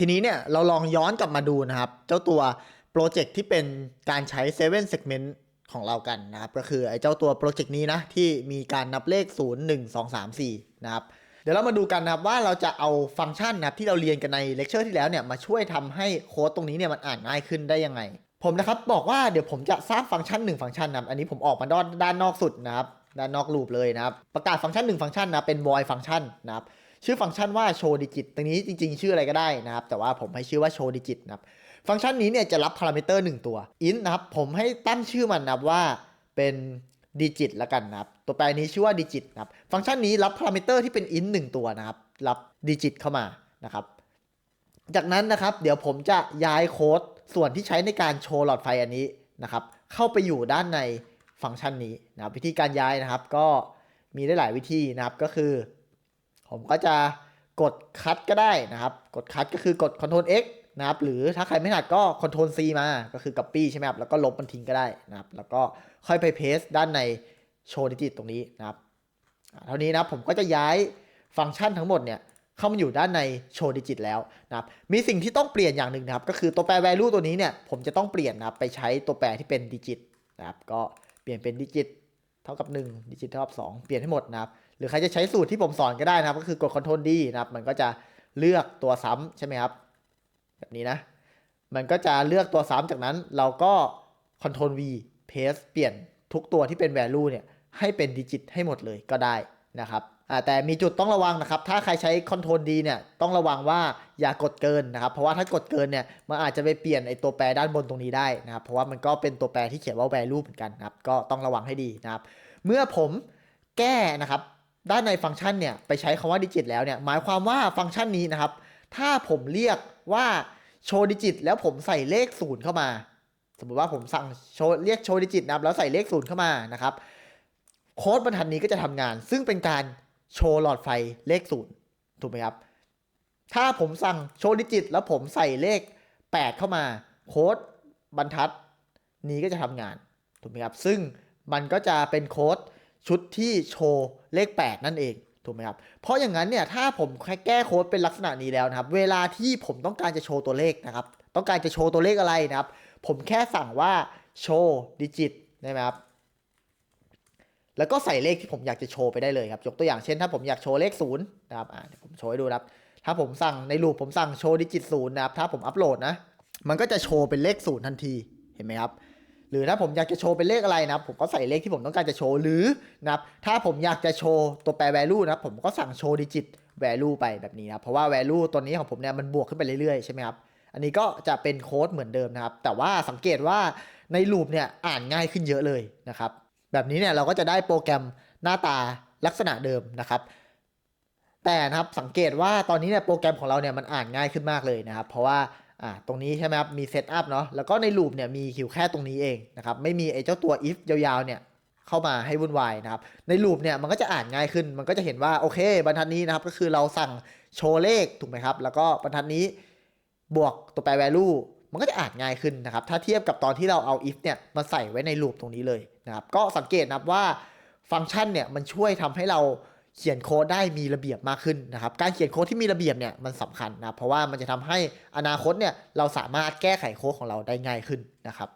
ทีนี้เนี่ยเราลองย้อนกลับมาดูนะครับ เจ้าตัวโปรเจกต์ที่เป็นการใช้ 7 segment ของเรากันนะครับ ก็คือไอ้เจ้าตัวโปรเจกต์นี้นะ ที่มีการนับเลข 0 1 2 3 4 นะครับ เดี๋ยวเรามาดูกันนะครับว่าเราจะเอาฟังก์ชันนะครับที่เราเรียนกันในเลคเชอร์ที่แล้วเนี่ยมาช่วยทำให้โค้ดตรงนี้เนี่ยมันอ่านง่ายขึ้นได้ยังไง ผมนะครับบอกว่าเดี๋ยวผมจะสร้างฟังก์ชัน1ฟังก์ชันนะอันนี้ผมออกมาด้านด้านนอกสุดนะครับด้านนอกลูปเลยนะครับประกาศฟังก์ชัน1ฟังก์ชันนะเป็น void ฟังก์ชันนะครับ ชื่อฟังก์ชันว่า show digit ตรงนี้จริงๆ ชื่ออะไรก็ได้นะครับ แต่ว่าผมให้ชื่อว่า show digit นะครับ ฟังก์ชันนี้เนี่ยจะรับพารามิเตอร์1ตัว int นะครับ ผมให้ตั้งชื่อมันนะว่าเป็น digit ละกันนะครับ ตัวแปรนี้ชื่อว่า digit นะครับ ฟังก์ชันนี้รับพารามิเตอร์ที่เป็น int 1ตัวนะครับ รับ digit เข้ามานะครับ จากนั้นนะครับ เดี๋ยวผมจะย้ายโค้ดส่วนที่ใช้ในการโชว์หลอดไฟอันนี้นะครับ เข้าไปอยู่ด้านในฟังก์ชันนี้นะครับ วิธีการย้ายนะครับก็มีได้หลายวิธีนะครับก็คือ ผมก็จะกดคัดก็ได้นะครับ กดคัดก็คือกด Ctrl X นะครับ หรือถ้าใครไม่ถนัดก็ Ctrl C มา ก็คือ Copy ใช่ไหมครับ แล้วก็ลบมันทิ้งก็ได้นะครับ แล้วก็ค่อยไป paste ด้านใน Show Digit ตรงนี้นะครับ เท่านี้นะผมก็จะย้ายฟังก์ชันทั้งหมดเนี่ยเข้ามาอยู่ด้านใน Show Digit แล้วนะครับ มีสิ่งที่ต้องเปลี่ยนอย่างหนึ่งนะครับ ก็คือตัวแปร value ตัวนี้เนี่ยผมจะต้องเปลี่ยนนะครับไปใช้ตัวแปรที่เป็น digit นะครับ ก็เปลี่ยนเป็น digit เท่ากับ1 digit เท่ากับ 2 เปลี่ยนให้หมดนะครับ หรือใครจะใช้สูตรที่ผมสอนก็ได้นะครับ ก็คือกด Ctrl D นะครับ มันก็จะเลือกตัวซ้ำใช่ไหมครับ แบบนี้นะ มันก็จะเลือกตัวซ้ำจากนั้นเราก็ Ctrl V paste เปลี่ยนทุกตัวที่เป็น value เนี่ยให้เป็นดิจิตให้หมดเลยก็ได้นะครับแต่มีจุดต้องระวังนะครับ ถ้าใครใช้ Ctrl D เนี่ย ต้องระวังว่าอย่ากดเกินนะครับ เพราะว่าถ้ากดเกินเนี่ย มันอาจจะไปเปลี่ยนไอตัวแปรด้านบนตรงนี้ได้นะครับ เพราะว่ามันก็เป็นตัวแปรที่เขียนว่า value เหมือนกันนะครับ ก็ต้องระวังให้ดีนะครับ เมื่อผมแก้นะครับ ด้านในฟังก์ชันเนี่ยไปใช้คำว่าดิจิตแล้วเนี่ยหมายความว่าฟังก์ชันนี้นะครับ ถ้าผมเรียกว่าโชว์ดิจิต แล้วผมใส่เลขศูนย์เข้ามา สมมติว่าผมสั่งโชว์เรียกโชว์ดิจิตนะครับแล้วใส่เลขศูนย์เข้ามานะครับโค้ดบรรทัดนี้ก็จะทำงาน ซึ่งเป็นการโชว์หลอดไฟเลขศูนย์ถูกไหมครับ ถ้าผมสั่งโชว์ดิจิต แล้วผมใส่เลข 8 เข้ามาโค้ดบรรทัดนี้ก็จะทำงานถูกไหมครับ ซึ่งมันก็จะเป็นโค้ด ชุดที่โชว์เลข 8 นั่นเองถูกไหมครับ เพราะอย่างนั้นเนี่ยถ้าผมแค่แก้โค้ดเป็นลักษณะนี้แล้วนะครับ เวลาที่ผมต้องการจะโชว์ตัวเลขนะครับ ต้องการจะโชว์ตัวเลขอะไรนะครับ ผมแค่สั่งว่าโชว์ดิจิตได้ไหมครับ แล้วก็ใส่เลขที่ผมอยากจะโชว์ไปได้เลยครับ ยกตัวอย่างเช่นถ้าผมอยากโชว์เลขศูนย์นะครับอ่าเดี๋ยวผมโชว์ให้ดูนะครับ ถ้าผมสั่งในลูปผมสั่งโชว์ดิจิตศูนย์นะครับ ถ้าผมอัปโหลดนะ มันก็จะโชว์เป็นเลขศูนย์ทันที เห็นไหมครับ หรือถ้าผมอยากจะโชว์เป็นเลขอะไรนะผมก็ใส่เลขที่ผมต้องการจะโชว์หรือนะครับถ้าผมอยากจะโชว์ตัวแปร value นะผมก็สั่งโชว์ดิจิต value ไปแบบนี้นะเพราะว่า value ตัวนี้ของผมเนี่ยมันบวกขึ้นไปเรื่อยๆใช่ไหมครับอันนี้ก็จะเป็นโค้ดเหมือนเดิมนะครับ แต่ว่าสังเกตว่าในลูปเนี่ยอ่านง่ายขึ้นเยอะเลยนะครับ แบบนี้เนี่ยเราก็จะได้โปรแกรมหน้าตาลักษณะเดิมนะครับแต่นะครับสังเกตว่าตอนนี้เนี่ยโปรแกรมของเราเนี่ยมันอ่านง่ายขึ้นมากเลยนะครับ เพราะว่า อ่าตรงนี้ใช่ไหมครับมีเซตอัพเนาะแล้วก็ในลูปเนี่ยมีคิวแค่ตรงนี้เองนะครับไม่มีไอ้เจ้าตัว if ยาวๆเนี่ยเข้ามาให้วุ่นวายนะครับในลูปเนี่ยมันก็จะอ่านง่ายขึ้น มันก็จะเห็นว่าโอเคบรรทัดนี้นะครับก็คือเราสั่งโชว์เลขถูกไหมครับ แล้วก็บรรทัดนี้บวกตัวแปร value มันก็จะอ่านง่ายขึ้นนะครับ ถ้าเทียบกับตอนที่เราเอา if เนี่ยมาใส่ไว้ในลูปตรงนี้เลยนะครับ ก็สังเกตนะครับว่าฟังก์ชันเนี่ยมันช่วยทำให้เรา เขียนโค้ดได้มีระเบียบมากขึ้นนะครับ การเขียนโค้ดที่มีระเบียบเนี่ยมันสำคัญนะเพราะว่ามันจะทำให้อนาคตเนี่ยเราสามารถแก้ไขโค้ดของเราได้ง่ายขึ้นนะครับ